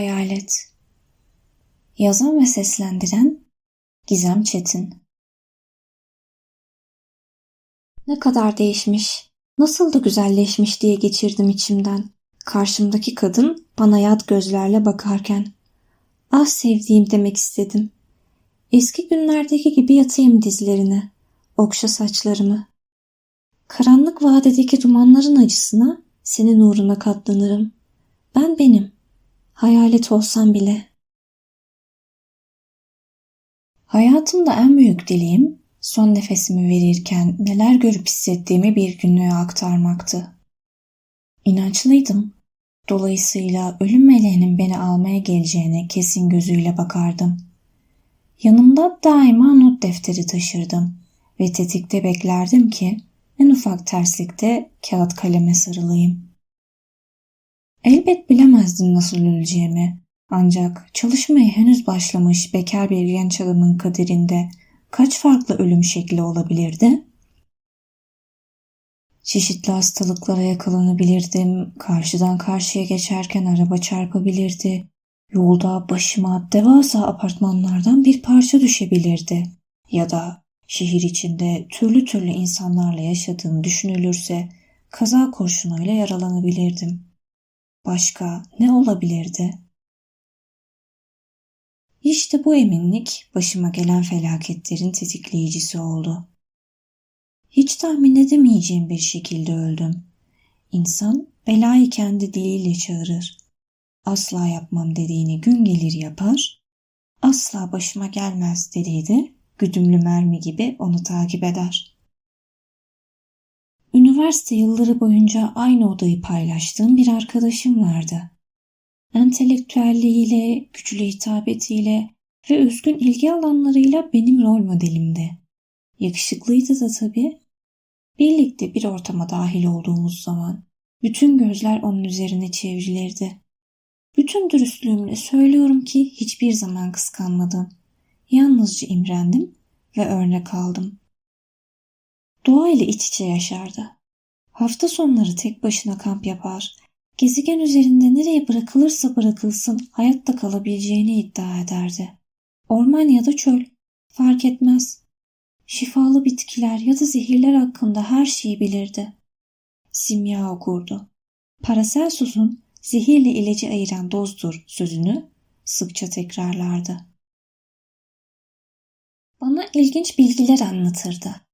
Hayalet Yazan ve seslendiren Gizem Çetin Ne kadar değişmiş, nasıl da güzelleşmiş diye geçirdim içimden. Karşımdaki kadın bana yat gözlerle bakarken. Ah sevdiğim demek istedim. Eski günlerdeki gibi yatayım dizlerine, okşa saçlarımı. Karanlık vadedeki dumanların acısına senin uğruna katlanırım. Ben benim. Hayalet olsam bile. Hayatımda en büyük dileğim son nefesimi verirken neler görüp hissettiğimi bir günlüğe aktarmaktı. İnançlıydım. Dolayısıyla ölüm meleğinin beni almaya geleceğine kesin gözüyle bakardım. Yanımda daima not defteri taşırdım ve tetikte beklerdim ki en ufak terslikte kağıt kaleme sarılayım. Elbet bilemezdim nasıl öleceğimi. Ancak çalışmaya henüz başlamış bekar bir genç adamın kaderinde kaç farklı ölüm şekli olabilirdi? Çeşitli hastalıklara yakalanabilirdim, karşıdan karşıya geçerken araba çarpabilirdi, yolda başıma devasa apartmanlardan bir parça düşebilirdi ya da şehir içinde türlü türlü insanlarla yaşadığım düşünülürse kaza kurşunuyla yaralanabilirdim. Başka ne olabilirdi? İşte bu eminlik başıma gelen felaketlerin tetikleyicisi oldu. Hiç tahmin edemeyeceğim bir şekilde öldüm. İnsan belayı kendi diliyle çağırır. Asla yapmam dediğini gün gelir yapar, asla başıma gelmez dediği de güdümlü mermi gibi onu takip eder. Üniversite yılları boyunca aynı odayı paylaştığım bir arkadaşım vardı. Entelektüelliğiyle, güçlü hitabetiyle ve özgün ilgi alanlarıyla benim rol modelimdi. Yakışıklıydı da tabii. Birlikte bir ortama dahil olduğumuz zaman bütün gözler onun üzerine çevrilirdi. Bütün dürüstlüğümle söylüyorum ki hiçbir zaman kıskanmadım. Yalnızca imrendim ve örnek aldım. Doğa ile iç içe yaşardı. Hafta sonları tek başına kamp yapar. Gezegen üzerinde nereye bırakılırsa bırakılsın hayatta kalabileceğini iddia ederdi. Orman ya da çöl fark etmez. Şifalı bitkiler ya da zehirler hakkında her şeyi bilirdi. Simya okurdu. Paracelsus'un zehirle ilacı ayıran dozdur sözünü sıkça tekrarlardı. Bana ilginç bilgiler anlatırdı.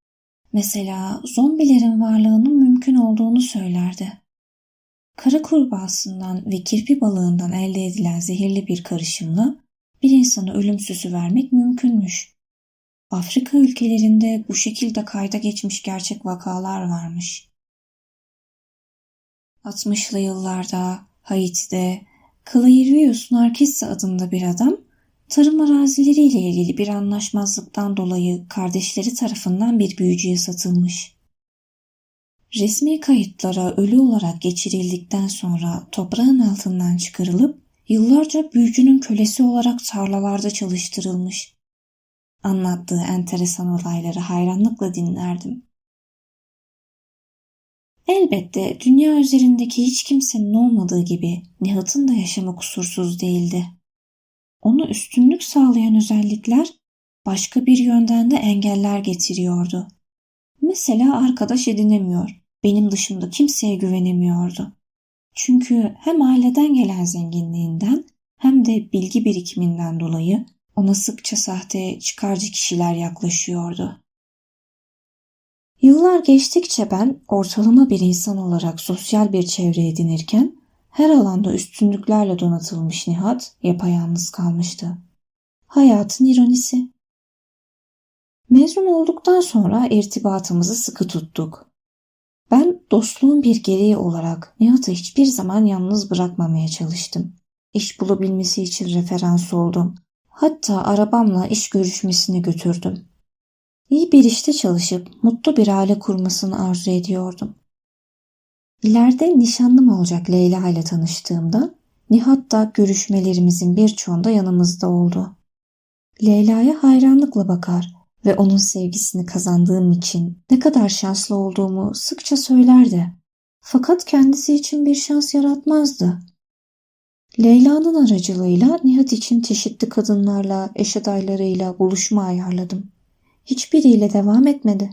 Mesela zombilerin varlığının mümkün olduğunu söylerdi. Kara kurbağasından ve kirpi balığından elde edilen zehirli bir karışımla bir insana ölüm süsü vermek mümkünmüş. Afrika ülkelerinde bu şekilde kayda geçmiş gerçek vakalar varmış. 60'lı yıllarda Haiti'de Clairvius Narcisse adında bir adam tarım arazileriyle ilgili bir anlaşmazlıktan dolayı kardeşleri tarafından bir büyücüye satılmış. Resmi kayıtlara ölü olarak geçirildikten sonra toprağın altından çıkarılıp yıllarca büyücünün kölesi olarak tarlalarda çalıştırılmış. Anlattığı enteresan olayları hayranlıkla dinlerdim. Elbette dünya üzerindeki hiç kimsenin olmadığı gibi Nihat'ın da yaşamı kusursuz değildi. Onu üstünlük sağlayan özellikler başka bir yönden de engeller getiriyordu. Mesela arkadaş edinemiyor, benim dışımda kimseye güvenemiyordu. Çünkü hem aileden gelen zenginliğinden hem de bilgi birikiminden dolayı ona sıkça sahte çıkarcı kişiler yaklaşıyordu. Yıllar geçtikçe ben ortalama bir insan olarak sosyal bir çevre edinirken her alanda üstünlüklerle donatılmış Nihat yapayalnız kalmıştı. Hayatın ironisi. Mezun olduktan sonra irtibatımızı sıkı tuttuk. Ben dostluğun bir gereği olarak Nihat'ı hiçbir zaman yalnız bırakmamaya çalıştım. İş bulabilmesi için referans oldum. Hatta arabamla iş görüşmesine götürdüm. İyi bir işte çalışıp mutlu bir aile kurmasını arzu ediyordum. İleride nişanlım olacak Leyla ile tanıştığımda Nihat da görüşmelerimizin birçoğunda yanımızda oldu. Leyla'ya hayranlıkla bakar ve onun sevgisini kazandığım için ne kadar şanslı olduğumu sıkça söylerdi. Fakat kendisi için bir şans yaratmazdı. Leyla'nın aracılığıyla Nihat için çeşitli kadınlarla, eş adaylarıyla buluşma ayarladım. Hiçbiriyle devam etmedi.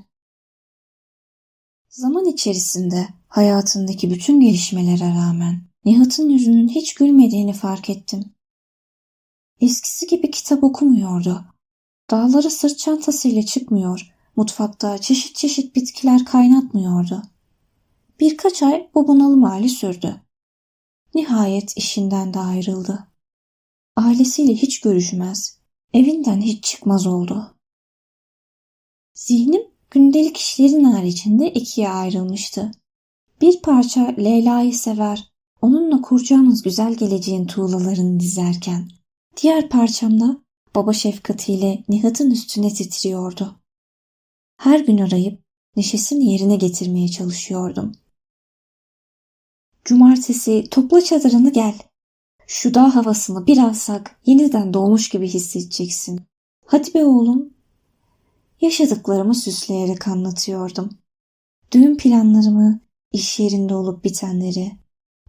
Zaman içerisinde hayatındaki bütün gelişmelere rağmen Nihat'ın yüzünün hiç gülmediğini fark ettim. Eskisi gibi kitap okumuyordu. Dağlara sırt çantasıyla çıkmıyor, mutfakta çeşit çeşit bitkiler kaynatmıyordu. Birkaç ay bu bunalım hali sürdü. Nihayet işinden de ayrıldı. Ailesiyle hiç görüşmez, evinden hiç çıkmaz oldu. Zihnim gündelik işlerin haricinde ikiye ayrılmıştı. Bir parça Leyla'yı sever, onunla kuracağımız güzel geleceğin tuğlalarını dizerken, diğer parçamda baba şefkatiyle Nihat'ın üstüne titriyordu. Her gün arayıp neşesini yerine getirmeye çalışıyordum. Cumartesi topla çadırını gel. Şu dağ havasını bir alsak yeniden doğmuş gibi hissedeceksin. Hadi be oğlum. Yaşadıklarımı süsleyerek anlatıyordum. Düğün planlarımı, iş yerinde olup bitenleri.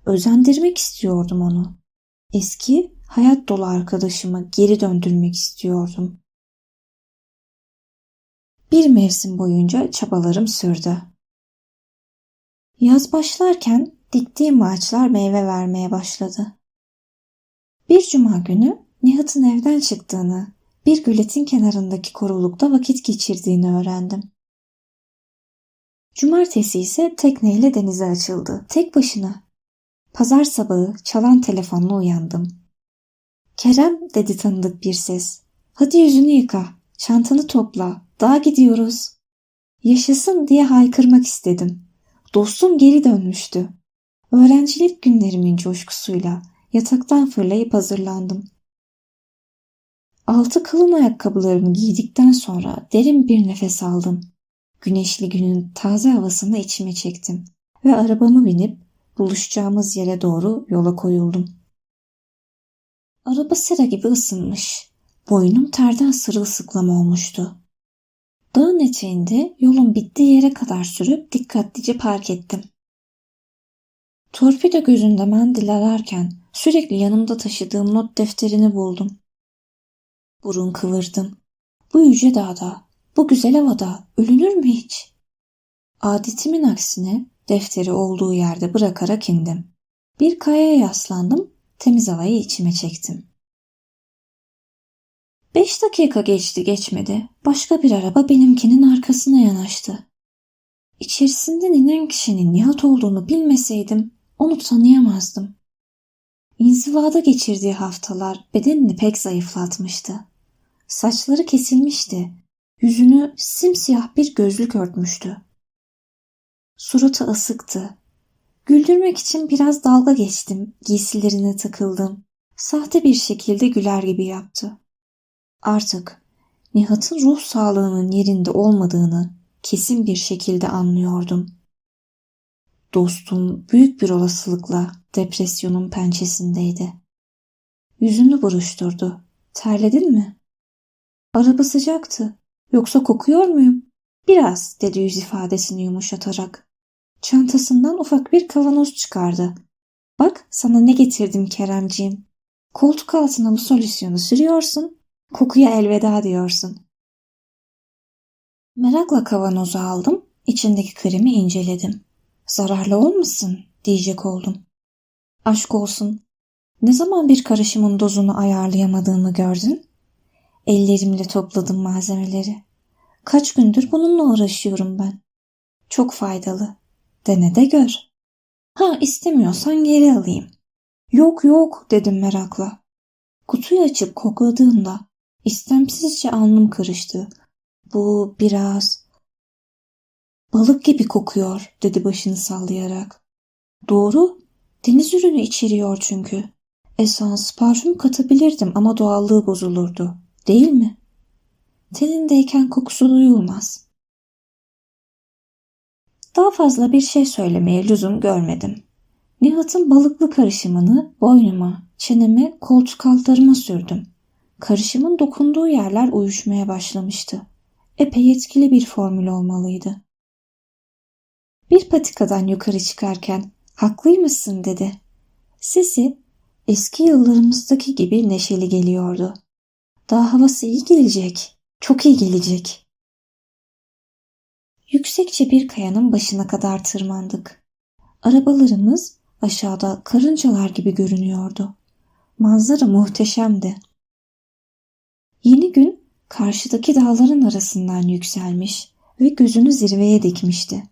Özendirmek istiyordum onu. Eski hayat dolu arkadaşımı geri döndürmek istiyordum. Bir mevsim boyunca çabalarım sürdü. Yaz başlarken diktiğim ağaçlar meyve vermeye başladı. Bir cuma günü Nihat'ın evden çıktığını, bir göletin kenarındaki korulukta vakit geçirdiğini öğrendim. Cumartesi ise tekneyle denize açıldı. Tek başına. Pazar sabahı çalan telefonla uyandım. Kerem dedi tanıdık bir ses. Hadi yüzünü yıka, çantanı topla, dağa gidiyoruz. Yaşasın diye haykırmak istedim. Dostum geri dönmüştü. Öğrencilik günlerimin coşkusuyla yataktan fırlayıp hazırlandım. Altı kalın ayakkabılarımı giydikten sonra derin bir nefes aldım. Güneşli günün taze havasını içime çektim ve arabamı binip buluşacağımız yere doğru yola koyuldum. Araba sıra gibi ısınmış. Boynum terden sırılsıklam olmuştu. Dağın eteğinde yolun bittiği yere kadar sürüp dikkatlice park ettim. Torpido gözünde mendil ararken sürekli yanımda taşıdığım not defterini buldum. Burun kıvırdım. Bu yüce dağda, bu güzel havada ölünür mü hiç? Adetimin aksine defteri olduğu yerde bırakarak indim. Bir kayaya yaslandım, temiz havayı içime çektim. Beş dakika geçti geçmedi. Başka bir araba benimkinin arkasına yanaştı. İçerisinden inen kişinin Nihat olduğunu bilmeseydim onu tanıyamazdım. İnzivada geçirdiği haftalar bedenini pek zayıflatmıştı. Saçları kesilmişti. Yüzünü simsiyah bir gözlük örtmüştü. Suratı asıktı. Güldürmek için biraz dalga geçtim, giysilerine takıldım. Sahte bir şekilde güler gibi yaptı. Artık Nihat'ın ruh sağlığının yerinde olmadığını kesin bir şekilde anlıyordum. Dostum büyük bir olasılıkla depresyonun pençesindeydi. Yüzünü buruşturdu. Terledin mi? Araba sıcaktı. Yoksa kokuyor muyum? Biraz dedi yüz ifadesini yumuşatarak. Çantasından ufak bir kavanoz çıkardı. Bak sana ne getirdim Keremciğim. Koltuk altına bu solüsyonu sürüyorsun, kokuya elveda diyorsun. Merakla kavanozu aldım, içindeki kremi inceledim. Zararlı olmasın diyecek oldum. Aşk olsun. Ne zaman bir karışımın dozunu ayarlayamadığımı gördün? Ellerimle topladım malzemeleri. Kaç gündür bununla uğraşıyorum ben. Çok faydalı. Dene de gör. Ha istemiyorsan geri alayım. Yok yok dedim merakla. Kutuyu açıp kokladığımda istemsizce alnım karıştı. Bu biraz balık gibi kokuyor dedi başını sallayarak. Doğru deniz ürünü içeriyor çünkü. Esans, parfüm katabilirdim ama doğallığı bozulurdu. Değil mi? Tenindeyken kokusu duyulmaz. Daha fazla bir şey söylemeye lüzum görmedim. Nihat'ın balıklı karışımını boynuma, çeneme, koltuk altlarıma sürdüm. Karışımın dokunduğu yerler uyuşmaya başlamıştı. Epey etkili bir formül olmalıydı. Bir patikadan yukarı çıkarken haklıymışsın dedi. Sesi eski yıllarımızdaki gibi neşeli geliyordu. Daha havası iyi gelecek, çok iyi gelecek. Yüksekçe bir kayanın başına kadar tırmandık. Arabalarımız aşağıda karıncalar gibi görünüyordu. Manzara muhteşemdi. Yeni gün karşıdaki dağların arasından yükselmiş ve gözünü zirveye dikmişti.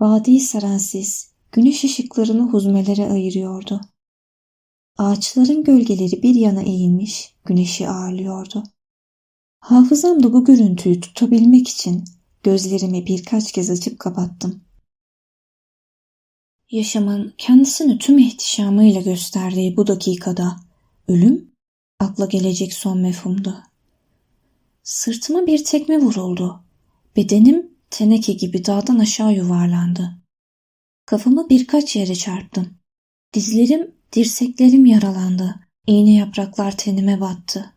Vadiyi saran sis, güneş ışıklarını huzmelere ayırıyordu. Ağaçların gölgeleri bir yana eğilmiş, güneşi ağırlıyordu. Hafızamda bu görüntüyü tutabilmek için gözlerimi birkaç kez açıp kapattım. Yaşamın kendisini tüm ihtişamıyla gösterdiği bu dakikada ölüm akla gelecek son mefhumdu. Sırtıma bir tekme vuruldu. Bedenim teneke gibi dağdan aşağı yuvarlandı. Kafamı birkaç yere çarptım. Dizlerim, dirseklerim yaralandı. İğne yapraklar tenime battı.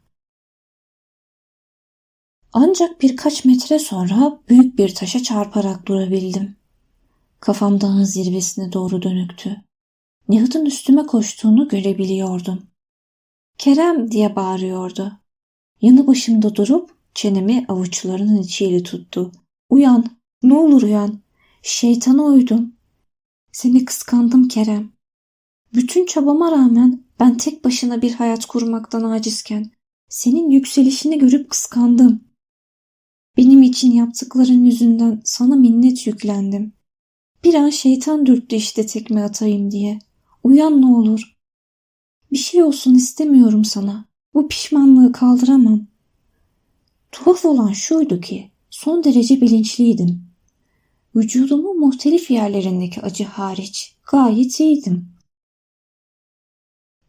Ancak birkaç metre sonra büyük bir taşa çarparak durabildim. Kafam dağın zirvesine doğru dönüktü. Nihat'ın üstüme koştuğunu görebiliyordum. Kerem diye bağırıyordu. Yanı başımda durup çenemi avuçlarının içiyle tuttu. Uyan, ne olur uyan. Şeytana uydum. Seni kıskandım Kerem. Bütün çabama rağmen ben tek başına bir hayat kurmaktan acizken senin yükselişini görüp kıskandım. Benim için yaptıkların yüzünden sana minnet yüklendim. Bir an şeytan dürttü işte tekme atayım diye. Uyan ne olur. Bir şey olsun istemiyorum sana. Bu pişmanlığı kaldıramam. Tuhaf olan şuydu ki son derece bilinçliydim. Vücudumun muhtelif yerlerindeki acı hariç gayet iyiydim.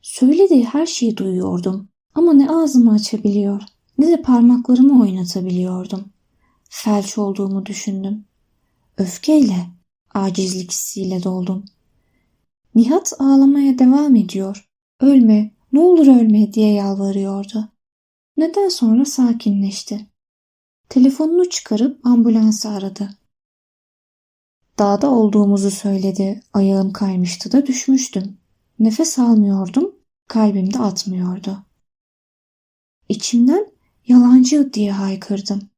Söylediği her şeyi duyuyordum ama ne ağzımı açabiliyor ne de parmaklarımı oynatabiliyordum. Felç olduğumu düşündüm. Öfkeyle, acizlik hissiyle doldum. Nihat ağlamaya devam ediyor. Ölme, ne olur ölme diye yalvarıyordu. Neden sonra sakinleşti. Telefonunu çıkarıp ambulansı aradı. Dağda olduğumuzu söyledi. Ayağım kaymıştı da düşmüştüm. Nefes almıyordum, kalbim de atmıyordu. İçimden yalancı diye haykırdım.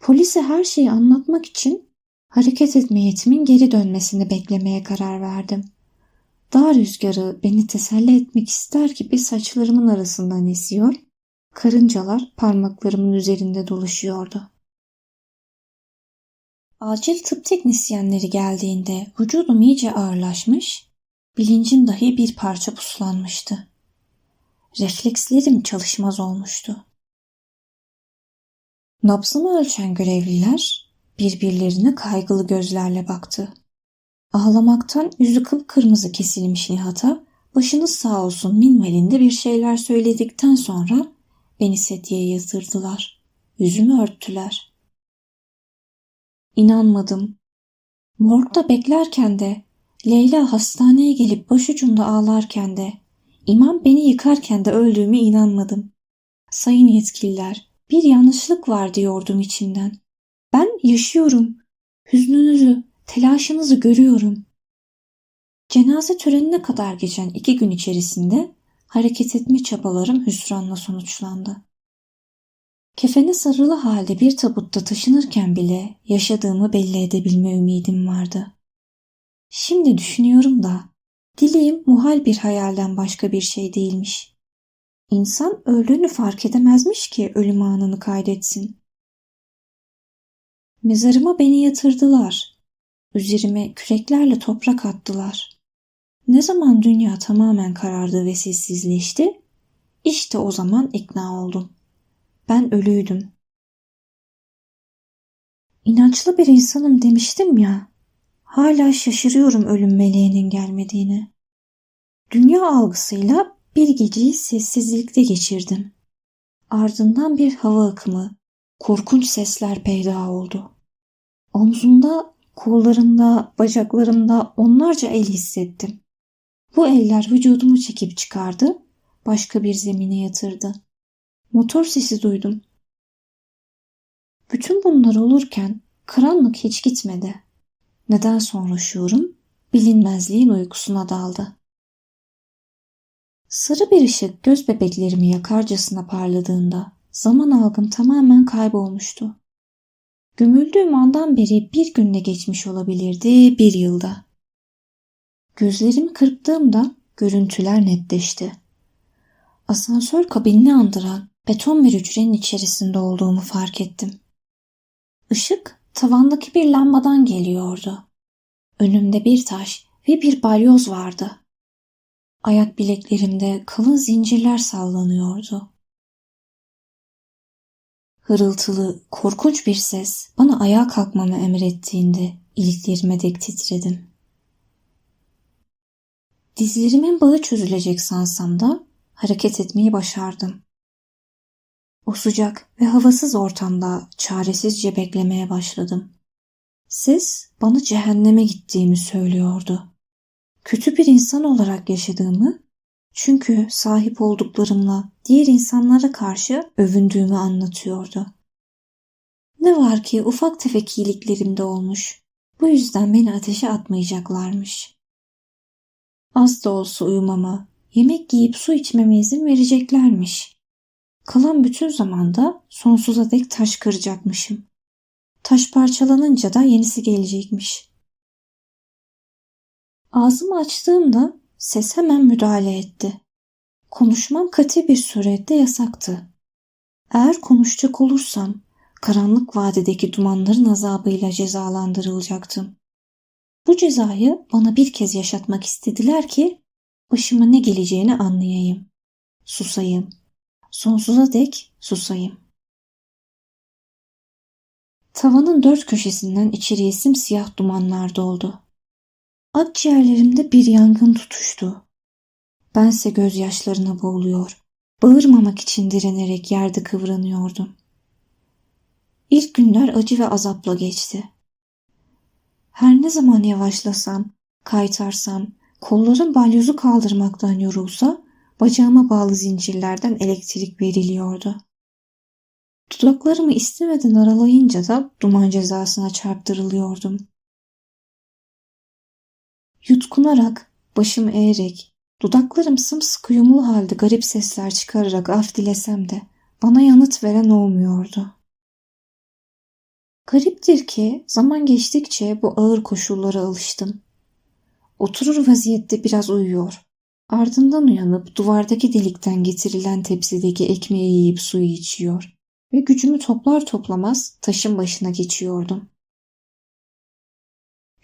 Polise her şeyi anlatmak için hareket etme yetimin geri dönmesini beklemeye karar verdim. Dağ rüzgarı beni teselli etmek ister gibi saçlarımın arasından esiyor, karıncalar parmaklarımın üzerinde dolaşıyordu. Acil tıp teknisyenleri geldiğinde vücudum iyice ağırlaşmış, bilincim dahi bir parça puslanmıştı. Reflekslerim çalışmaz olmuştu. Nabzımı ölçen görevliler birbirlerine kaygılı gözlerle baktı. Ağlamaktan yüzü kıpkırmızı kesilmiş Nihat'a başınız sağ olsun minvalinde bir şeyler söyledikten sonra beni sediye yatırdılar. Yüzümü örttüler. İnanmadım. Morgda beklerken de, Leyla hastaneye gelip başucumda ağlarken de, imam beni yıkarken de öldüğüme inanmadım. Sayın yetkililer, bir yanlışlık var diyordum içimden. Ben yaşıyorum. Hüznünüzü, telaşınızı görüyorum. Cenaze törenine kadar geçen iki gün içerisinde hareket etme çabalarım hüsranla sonuçlandı. Kefene sarılı halde bir tabutta taşınırken bile yaşadığımı belli edebilme ümidim vardı. Şimdi düşünüyorum da dileğim muhal bir hayalden başka bir şey değilmiş. İnsan öldüğünü fark edemezmiş ki ölüm anını kaydetsin. Mezarıma beni yatırdılar. Üzerime küreklerle toprak attılar. Ne zaman dünya tamamen karardı ve sessizleşti, işte o zaman ikna oldum. Ben ölüydüm. İnançlı bir insanım demiştim ya. Hala şaşırıyorum ölüm meleğinin gelmediğine. Dünya algısıyla bir geceyi sessizlikte geçirdim. Ardından bir hava akımı, korkunç sesler peyda oldu. Omzumda, kollarımda, bacaklarımda onlarca el hissettim. Bu eller vücudumu çekip çıkardı, başka bir zemine yatırdı. Motor sesi duydum. Bütün bunlar olurken karanlık hiç gitmedi. Neden sonra şuurum bilinmezliğin uykusuna daldı. Sarı bir ışık göz bebeklerimi yakarcasına parladığında zaman algım tamamen kaybolmuştu. Gümüldüğüm andan beri bir günde geçmiş olabilirdi, bir yılda. Gözlerimi kırptığımda görüntüler netleşti. Asansör kabinini andıran beton bir hücrenin içerisinde olduğumu fark ettim. Işık tavandaki bir lambadan geliyordu. Önümde bir taş ve bir balyoz vardı. Ayak bileklerimde kalın zincirler sallanıyordu. Hırıltılı, korkunç bir ses bana ayağa kalkmamı emrettiğinde iliklerime dek titredim. Dizlerimin bağı çözülecek sansam da hareket etmeyi başardım. O sıcak ve havasız ortamda çaresizce beklemeye başladım. Ses bana cehenneme gittiğimi söylüyordu. Kötü bir insan olarak yaşadığımı, çünkü sahip olduklarımla diğer insanlara karşı övündüğümü anlatıyordu. Ne var ki ufak tefek iyiliklerimde olmuş. Bu yüzden beni ateşe atmayacaklarmış. Az da olsa uyumama, yemek giyip su içmeme izin vereceklermiş. Kalan bütün zamanda sonsuza dek taş kıracakmışım. Taş parçalanınca da yenisi gelecekmiş. Ağzımı açtığımda ses hemen müdahale etti. Konuşmam katı bir surette yasaktı. Eğer konuşacak olursam karanlık vadideki dumanların azabıyla cezalandırılacaktım. Bu cezayı bana bir kez yaşatmak istediler ki başıma ne geleceğini anlayayım. Susayım. Sonsuza dek susayım. Tavanın dört köşesinden içeriye simsiyah dumanlar doldu. Akciğerlerimde bir yangın tutuştu. Bense gözyaşlarına boğuluyor, bağırmamak için direnerek yerde kıvranıyordum. İlk günler acı ve azapla geçti. Her ne zaman yavaşlasam, kaytarsam, kollarım balyozu kaldırmaktan yorulsa, bacağıma bağlı zincirlerden elektrik veriliyordu. Dudaklarımı istemeden aralayınca da duman cezasına çarptırılıyordum. Yutkunarak, başım eğerek, dudaklarım sımsıkı yumulu halde garip sesler çıkararak af dilesem de bana yanıt veren olmuyordu. Gariptir ki zaman geçtikçe bu ağır koşullara alıştım. Oturur vaziyette biraz uyuyor. Ardından uyanıp duvardaki delikten getirilen tepsideki ekmeği yiyip suyu içiyor ve gücümü toplar toplamaz taşın başına geçiyordum.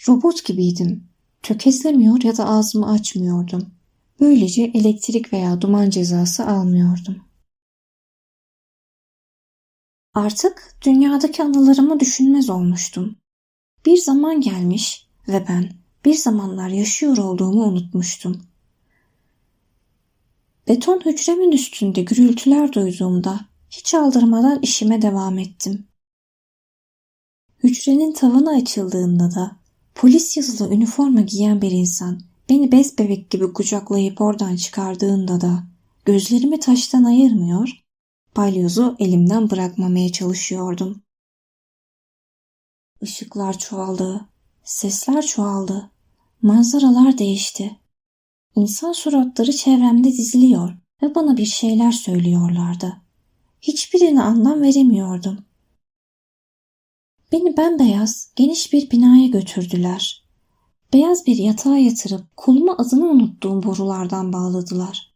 Robot gibiydim. Tökezlemiyor ya da ağzımı açmıyordum. Böylece elektrik veya duman cezası almıyordum. Artık dünyadaki anılarımı düşünmez olmuştum. Bir zaman gelmiş ve ben bir zamanlar yaşıyor olduğumu unutmuştum. Beton hücremin üstünde gürültüler duyduğumda hiç aldırmadan işime devam ettim. Hücrenin tavanı açıldığında da polis yazılı üniforma giyen bir insan beni bez bebek gibi kucaklayıp oradan çıkardığında da gözlerimi taştan ayırmıyor, balyozu elimden bırakmamaya çalışıyordum. Işıklar çoğaldı, sesler çoğaldı, manzaralar değişti. İnsan suratları çevremde diziliyor ve bana bir şeyler söylüyorlardı. Hiçbirine anlam veremiyordum. Beni bembeyaz, geniş bir binaya götürdüler. Beyaz bir yatağa yatırıp koluma adını unuttuğum borulardan bağladılar.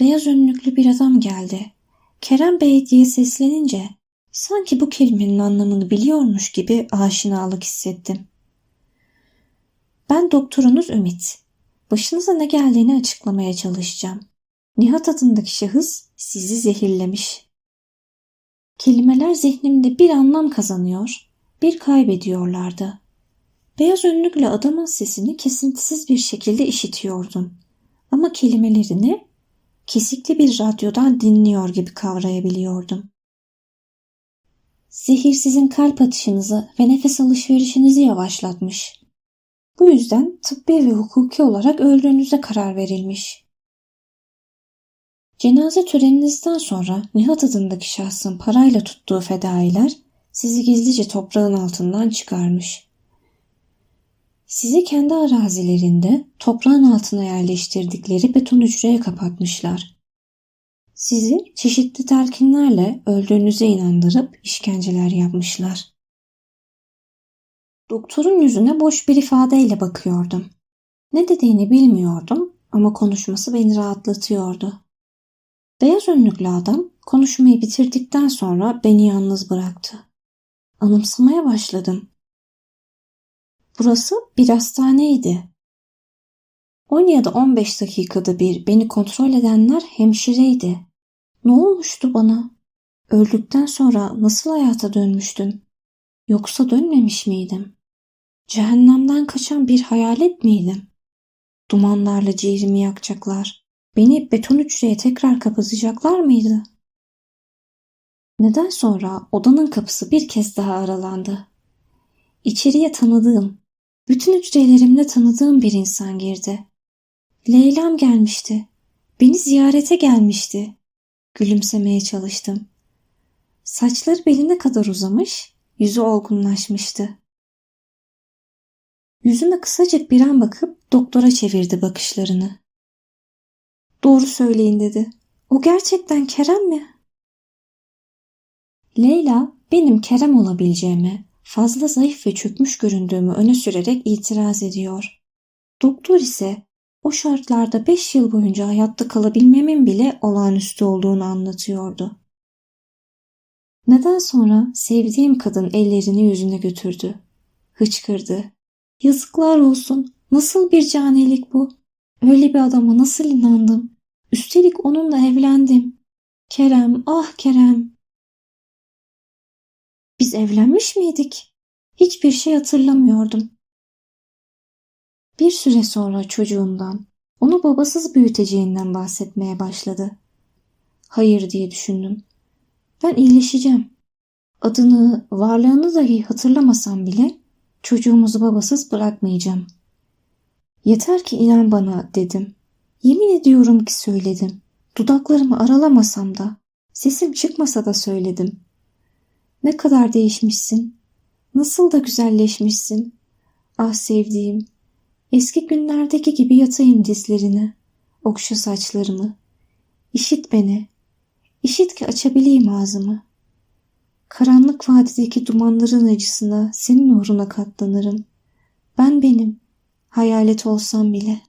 Beyaz önlüklü bir adam geldi. Kerem Bey diye seslenince sanki bu kelimenin anlamını biliyormuş gibi aşinalık hissettim. Ben doktorunuz Ümit. Başınıza ne geldiğini açıklamaya çalışacağım. Nihat adındaki şahıs sizi zehirlemiş. Kelimeler zihnimde bir anlam kazanıyor, bir kaybediyorlardı. Beyaz önlükle adamın sesini kesintisiz bir şekilde işitiyordum. Ama kelimelerini kesikli bir radyodan dinliyor gibi kavrayabiliyordum. Zehir sizin kalp atışınızı ve nefes alışverişinizi yavaşlatmış. Bu yüzden tıbbi ve hukuki olarak öldüğünüze karar verilmiş. Cenaze töreninizden sonra Nihat adındaki şahsın parayla tuttuğu fedailer sizi gizlice toprağın altından çıkarmış. Sizi kendi arazilerinde toprağın altına yerleştirdikleri beton hücreye kapatmışlar. Sizi çeşitli telkinlerle öldüğünüze inandırıp işkenceler yapmışlar. Doktorun yüzüne boş bir ifadeyle bakıyordum. Ne dediğini bilmiyordum ama konuşması beni rahatlatıyordu. Beyaz önlüklü adam konuşmayı bitirdikten sonra beni yalnız bıraktı. Anımsamaya başladım. Burası bir hastaneydi. 10 ya da 15 dakikada bir beni kontrol edenler hemşireydi. Ne olmuştu bana? Öldükten sonra nasıl hayata dönmüştüm? Yoksa dönmemiş miydim? Cehennemden kaçan bir hayalet miydim? Dumanlarla ciğerimi yakacaklar. Beni beton hücreye tekrar kapatacaklar mıydı? Neden sonra odanın kapısı bir kez daha aralandı. İçeriye tanıdığım, bütün hücrelerimle tanıdığım bir insan girdi. Leyla'm gelmişti. Beni ziyarete gelmişti. Gülümsemeye çalıştım. Saçları beline kadar uzamış, yüzü olgunlaşmıştı. Yüzüme kısacık bir an bakıp doktora çevirdi bakışlarını. Doğru söyleyin dedi. O gerçekten Kerem mi? Leyla benim Kerem olabileceğimi, fazla zayıf ve çökmüş göründüğümü öne sürerek itiraz ediyor. Doktor ise o şartlarda beş yıl boyunca hayatta kalabilmemin bile olağanüstü olduğunu anlatıyordu. Neden sonra sevdiğim kadın ellerini yüzüne götürdü. Hıçkırdı. Yazıklar olsun. Nasıl bir canilik bu? Öyle bir adama nasıl inandım? Üstelik onunla evlendim. Kerem, ah Kerem. Biz evlenmiş miydik? Hiçbir şey hatırlamıyordum. Bir süre sonra çocuğundan, onu babasız büyüteceğinden bahsetmeye başladı. Hayır diye düşündüm. Ben iyileşeceğim. Adını, varlığını dahi hatırlamasam bile çocuğumuzu babasız bırakmayacağım. Yeter ki inan bana dedim. Yemin ediyorum ki söyledim. Dudaklarımı aralamasam da, sesim çıkmasa da söyledim. Ne kadar değişmişsin. Nasıl da güzelleşmişsin. Ah sevdiğim, Eski günlerdeki gibi yatayım dizlerine, okşa saçlarımı. İşit beni, işit ki açabileyim ağzımı. Karanlık vadideki dumanların acısına senin uğruna katlanırım. Ben benim, hayalet olsam bile.''